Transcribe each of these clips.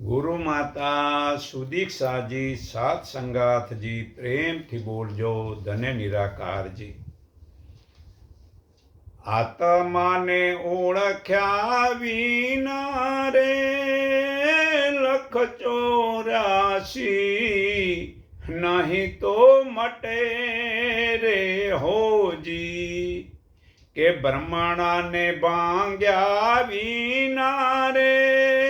ગુરુ માતા સુદીક્ષાજી સાત સંગાથજી પ્રેમથી બોલજો ધને નિરાકારજી. આત્માને ઓળખ્યા વિના રે લખ ચોરાશી નહીં તો મટે રે હોજી. કે બ્રહ્માણાને ભાંગ્યા વિના રે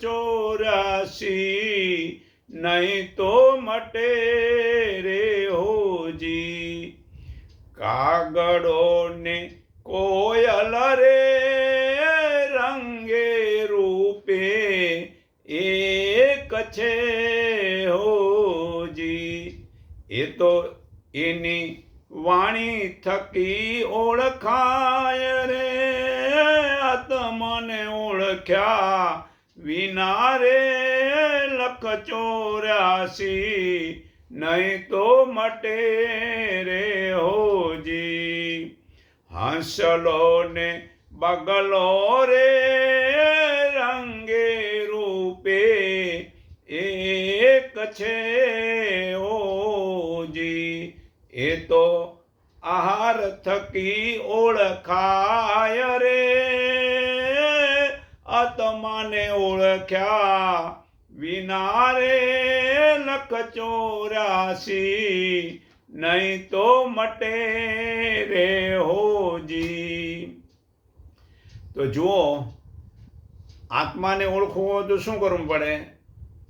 ચોરાશી નહીં તો મટે રે હોજી. કાગડો ને કોયલ રે રંગે રૂપે એક છે હોજી. એ તો એની વાણી થકી ઓળખાય રે આત્મને ઓળખ્યા વિના રે લખ ચોર્યાસી, નહીં તો મટે રે હોજી. હંસલો ને બગલો રે રંગે રૂપે, એક છે ઓજી એ તો આહાર થકી ઓળખાય ઓળખ્યા વિના રે લખ ચોરાશી, નહીં તો મટે રે હોજી. તો જુઓ, આત્માને ઓળખવું હોય તો શું કરવું પડે?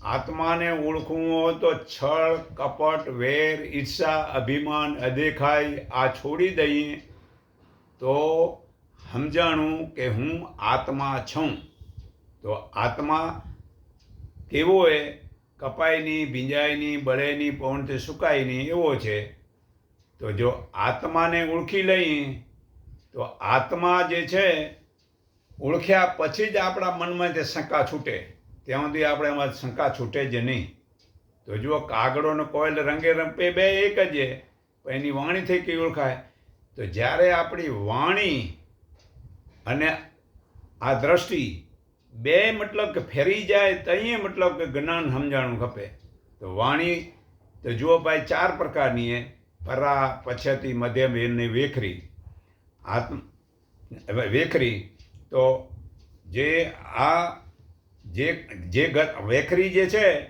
આત્માને ઓળખવું હોય તો છળ, કપટ, વેર, ઈર્ષા, અભિમાન, અદેખાઈ આ છોડી દઈએ તો સમજાણું કે હું આત્મા છું. તો આત્મા કેવો હોય કપાય નહીં ભીંજાય નહીં બળે નહીં પવનથી સુકાય નહીં એવો છે. તો જો આત્માને ઓળખી લઈએ, તો આત્મા જે છે, ઓળખ્યા પછી જ આપણા મનમાં તે શંકા છૂટે. ત્યાં સુધી આપણે એમાં શંકા છૂટે જ નહીં. તો જુઓ કાગડોનો કોયલ રંગે રંપે બે એક જ પણ એની વાણી થઈ કઈ ઓળખાય? તો જ્યારે આપણી વાણી અને આ દ્રષ્ટિ બે મતલબ કે ફેરી જાય, તઈએ મતલબ કે જ્ઞાન સમજાણું ખપે. તો વાણી, તો જુઓ ભાઈ, ચાર પ્રકારની છે પરા, પછતી, મધ્યમ એને વેખરી. આત્મ વેખરી, તો જે આ, જે જે વેખરી જે છે,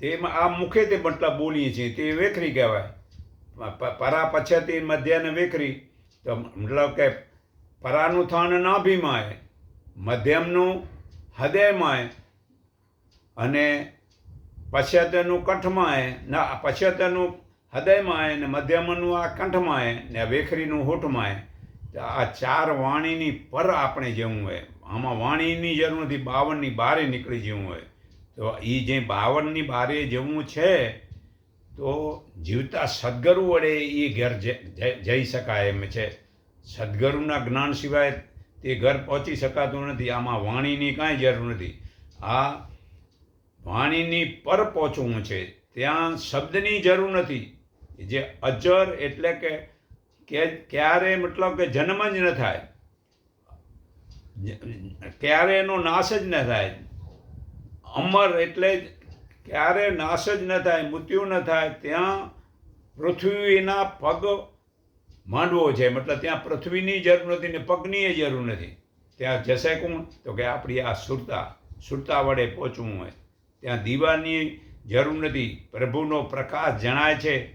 તેમાં આ મુખે તે મતલબ બોલીએ છીએ, તે વેખરી કહેવાય. પરા, પછતી મધ્યને વેખરી. તો મતલબ કે પરાનું થાન નાભીમાં મધ્યમનું હૃદયમાં અને પશ્ચાતનું કંઠમાંય ના પશ્ચાતનું હૃદયમાંય ને મધ્યમનું આ કંઠમાંય ને વેખરીનું હોઠમાંય તો આ ચાર વાણીની પર આપણે જવું હોય. આમાં વાણીની જરૂર નથી, બાવનની બારે નીકળી જવું હોય. તો એ જે બાવનની બારે જવું છે, તો જીવતા સદગુરુ વડે એ ઘર જઈ શકાય એમ છે. સદગુરુના જ્ઞાન સિવાય તે ઘર પહોંચી શકાતું નથી. આમાં વાણીની કાંઈ જરૂર નથી. આ વાણીની પર પહોંચવું છે. ત્યાં શબ્દની જરૂર નથી. જે અજર એટલે કે ક્યારે મતલબ કે જન્મ જ ન થાય. ક્યારે એનો નાશ જ ન થાય. અમર એટલે ક્યારે નાશ જ ન થાય, મૃત્યુ ન થાય. ત્યાં પૃથ્વીના પગ માંડવો છે, મતલબ ત્યાં પૃથ્વીની જરૂર નથી ને પગની જરૂર નથી. ત્યાં જશે કોણ? તો કે આપણી આ સુરતા સુરતા વડે પહોંચવું હોય. ત્યાં દીવાની જરૂર નથી. પ્રભુનો પ્રકાશ જણાય છે,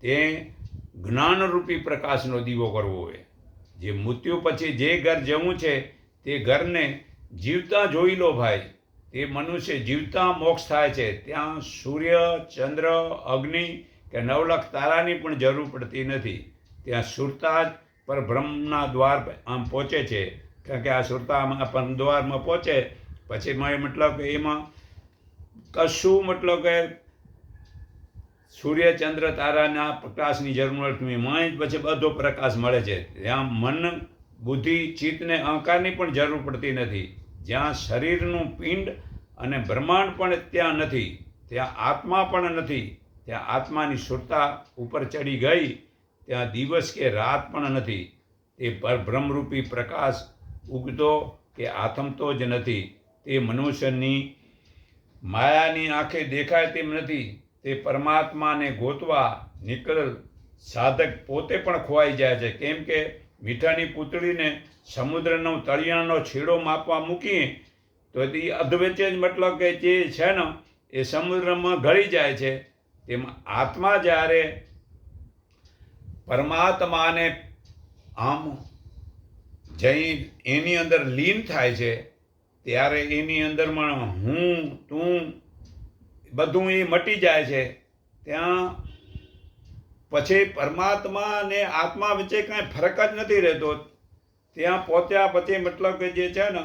તે જ્ઞાનરૂપી પ્રકાશનો દીવો કરવો હોય. જે મૃત્યુ પછી જે ઘર જવું છે, તે ઘરને જીવતા જોઈ લો ભાઈ. તે મનુષ્ય જીવતા મોક્ષ થાય છે. ત્યાં સૂર્ય, ચંદ્ર, અગ્નિ કે નવલખ તારાની પણ જરૂર પડતી નથી. ત્યાં સુરતા જ પર બ્રહ્મના દ્વાર આમ પહોંચે છે. કારણ કે આ સુરતામાં પર દ્વારમાં પહોંચે. પછી મેં મતલબ કે એમાં કશું મતલબ કે સૂર્ય ચંદ્ર તારાના પ્રકાશની જરૂર નથી. માં જ પછી બધો પ્રકાશ મળે છે. ત્યાં મન, બુદ્ધિ, ચિત્તને અહંકારની પણ જરૂર પડતી નથી. જ્યાં શરીરનું પિંડ અને બ્રહ્માંડ પણ ત્યાં નથી. ત્યાં આત્મા પણ નથી. ત્યાં આત્માની સુરતા ઉપર ચડી ગઈ. ત્યાં દિવસ કે રાત પણ નથી. તે પરબ્રહ્મરૂપી પ્રકાશ ઉગતો કે આથમતો જ નથી. તે મનુષ્યની માયાની આંખે દેખાય તેમ નથી. તે પરમાત્માને ગોતવા નીકળ સાધક પોતે પણ ખોવાઈ જાય છે. કેમ કે મીઠાની પૂતળીને સમુદ્રનો તળિયાનો છેડો માપવા મૂકીએ તો તે અધવચ્ચે જ મતલબ કે જે છે ને, એ સમુદ્રમાં ગળી જાય છે. તેમાં આત્મા જ્યારે પરમાત્માને આમ જઈ એની અંદર લીન થાય છે, ત્યારે એની અંદરમાં હું, તું, બધું એ મટી જાય છે. ત્યાં પછી પરમાત્મા અને આત્મા વચ્ચે કાંઈ ફરક જ નથી રહેતો. ત્યાં પહોંચ્યા પછી મતલબ કે જે છે ને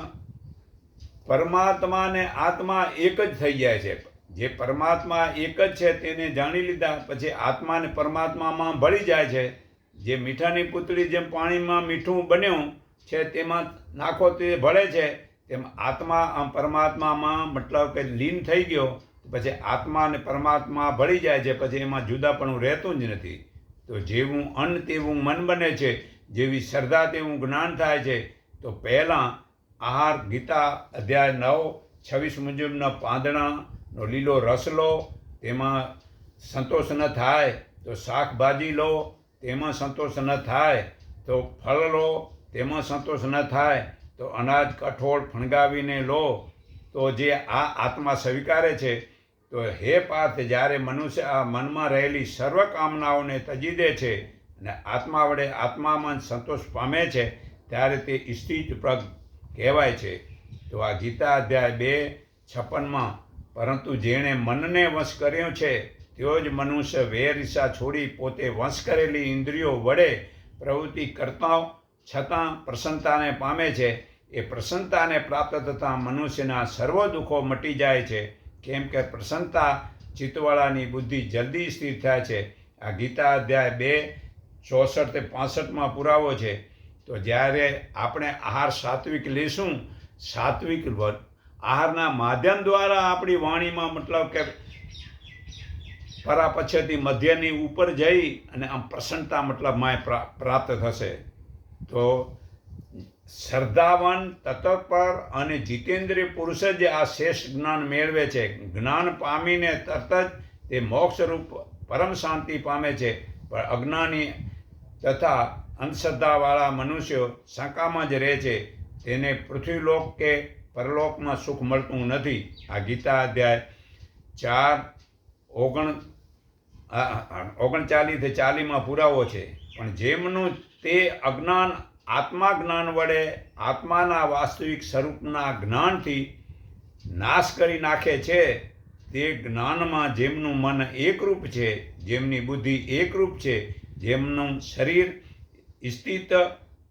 પરમાત્મા અને આત્મા એક જ થઈ જાય છે. જે પરમાત્મા એક જ છે તેને જાણી લીધા, પછી આત્મા અને પરમાત્મામાં ભળી જાય છે. જે મીઠાની પૂતળી જેમ પાણીમાં મીઠું બન્યું છે, તેમાં નાખો તે ભળે છે. તેમ આત્મા આમ પરમાત્મામાં મતલબ કે લીન થઈ ગયો, પછી આત્મા અને પરમાત્મા ભળી જાય છે, પછી એમાં જુદાપણું રહેતું જ નથી. તો જેવું અન્ન તેવું મન બને છે, જેવી શ્રદ્ધા તેવું જ્ઞાન થાય છે, તો પહેલાં આહાર ગીતા અધ્યાય નવ, છવ્વીસ મુજબના પાંદડાનો લીલો રસ લો, તેમાં સંતોષ ન થાય, તો શાકભાજી લો, તેમાં સંતોષ ન થાય, તો ફળ લો, તેમાં સંતોષ ન થાય, તો અનાજ, કઠોળ ફણગાવીને લો. તો જે આ આત્મા સ્વીકારે છે, તો હે પાર્થ, જ્યારે મનુષ્ય આ મનમાં રહેલી સર્વ કામનાઓને તજી દે છે અને આત્મા વડે આત્મામાં સંતોષ પામે છે, ત્યારે તે સ્થિત પ્રગ કહેવાય છે. તો આ ગીતા અધ્યાય બે, છપ્પનમાં પરંતુ જેણે મનને વશ કર્યો છે, તેઓ જ મનુષ્ય વેરિસા છોડી પોતે વશ કરેલી ઇન્દ્રિયો વડે પ્રવૃત્તિ કરતા છતાં પ્રસન્નતાને પામે છે. એ પ્રસન્નતાને પ્રાપ્ત થતાં મનુષ્યના સર્વ દુઃખો મટી જાય છે. કેમ કે પ્રસન્નતા ચિત્તવાળાની બુદ્ધિ જલ્દી સ્થિર થાય છે. આ ગીતા અધ્યાય બે, ચોસઠ તે પાસઠમાં પુરાવો છે. તો જ્યારે આપણે આહાર સાત્વિક લેશું, સાત્વિક આહારના માધ્યમ દ્વારા આપણી વાણીમાં મતલબ કે પરા પછેથી મધ્યની ઉપર જઈ અને આમ પ્રસન્નતા મતલબ માય પ્રાપ્ત થશે. તો શ્રદ્ધાવાન તત્પર અને જીતેન્દ્રિય પુરુષ જ આ શ્રેષ્ઠ જ્ઞાન મેળવે છે. જ્ઞાન પામીને તરત જ તે મોક્ષરૂપ પરમ શાંતિ પામે છે. પણ અજ્ઞાની તથા અંધશ્રદ્ધાવાળા મનુષ્યો શંકામાં જ રહે છે. તેને પૃથ્વીલોક કે પરલોકમાં સુખ મળતું નથી. આ ગીતા અધ્યાય ચાર, ઓગણ ઓગણચાલીસથી ચાલીસમાં પુરાવો છે. પણ જેમનું તે અજ્ઞાન, આત્મા જ્ઞાન વડે આત્માના વાસ્તવિક સ્વરૂપના જ્ઞાનથી નાશ કરી નાખે છે, તે જ્ઞાનમાં જેમનું મન એકરૂપ છે, જેમની બુદ્ધિ એકરૂપ છે, જેમનું શરીર સ્થિત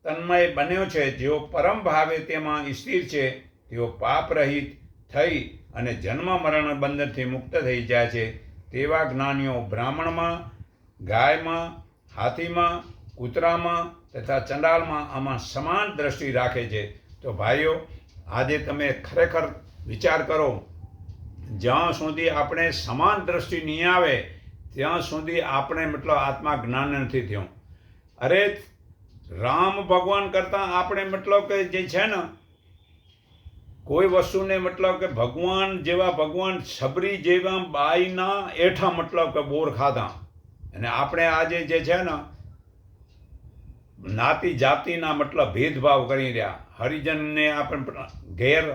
તન્મય બન્યો છે, જેઓ પરમ ભાવે તેમાં સ્થિર છે તેઓ પાપરહિત થઈ અને જન્મ મરણ બંધનથી મુક્ત થઈ જાય છે. તેવા જ્ઞાનીઓ બ્રાહ્મણમાં, ગાયમાં, હાથીમાં, કૂતરામાં તથા ચંડાલમાં આમાં સમાન દ્રષ્ટિ રાખે છે. તો ભાઈઓ, આજે તમે ખરેખર વિચાર કરો, જ્યાં સુધી આપણે સમાન દ્રષ્ટિ નહીં આવે, ત્યાં સુધી આપણે મતલબ આત્મા જ્ઞાન નથી થયું. અરે, રામ ભગવાન કરતાં આપણે મતલબ કે જે છે ને કોઈ વસ્તુને મતલબ કે ભગવાન જેવા ભગવાન સબરી જેવા બાઈના એઠા મતલબ કે બોર ખાધા. અને આપણે આજે જે છે ને, નાતી જાતિના મતલબ ભેદભાવ કરી રહ્યા. હરિજનને આપણે ઘેર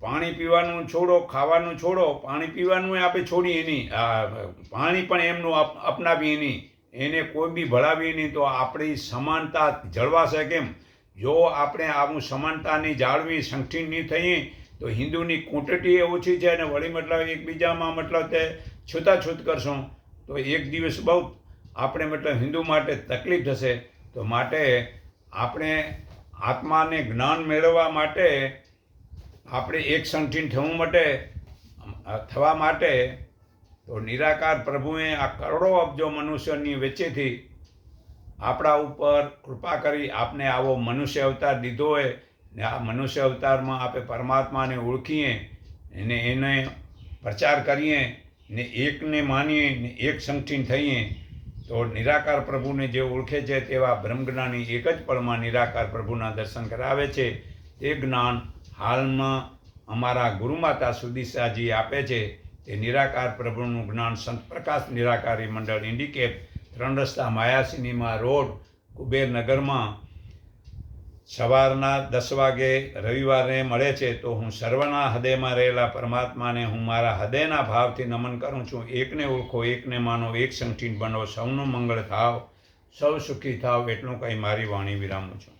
પાણી પીવાનું છોડો, ખાવાનું છોડો, પાણી પીવાનું આપણે છોડીએ નહીં પાણી પણ એમનું અપનાવીએ નહીં એને. કોઈ બી ભળાવીએ નહીં તો આપણી સમાનતા જળવાશે કેમ? જો આપણે આવું સમાનતાની જાળવી સંગઠિત નહીં થઈએ, તો હિન્દુની ક્વોન્ટિટી ઓછી છે અને વળી મતલબ એકબીજામાં મતલબ તે છૂતાછૂત કરશું. તો એક દિવસ બહુ આપણે મતલબ હિન્દુ માટે તકલીફ થશે. તો માટે આપણે આત્માને જ્ઞાન મેળવવા માટે આપણે એક સંઠીન થવું માટે થવા માટે તો નિરાકાર પ્રભુએ આ કરોડો અબજો મનુષ્યની વચ્ચેથી આપણા ઉપર કૃપા કરી આપને આવો મનુષ્ય અવતાર દીધો હોય ને આ મનુષ્ય અવતારમાં આપણે પરમાત્માને ઓળખીએ અને એને પ્રચાર કરીએ ને એકને માનીએ ને એક સંગઠીન થઈએ, તો નિરાકાર પ્રભુને જે ઓળખે છે તેવા બ્રહ્મજ્ઞાની એક જ પળમાં નિરાકાર પ્રભુના દર્શન કરાવે છે. તે જ્ઞાન હાલમાં અમારા ગુરુમાતા સુદિશાજી આપે છે. તે નિરાકાર પ્રભુનું જ્ઞાન સંત પ્રકાશ નિરાકારી મંડળ ઇન્ડિકેપ ત્રણ રસ્તા માયા સિનેમા રોડ કુબેરનગરમાં સવારના દસ વાગે રવિવારે મળે છે તો હું સર્વના હૃદયમાં રહેલા પરમાત્માને હું મારા હૃદયના ભાવથી નમન કરું છું. એકને ઓળખો, એકને માનો, એક સંઠીન બનો, સૌનું મંગળ થાવ, સૌ સુખી થાવ, એટલું કંઈ મારી વાણી વિરામું છું.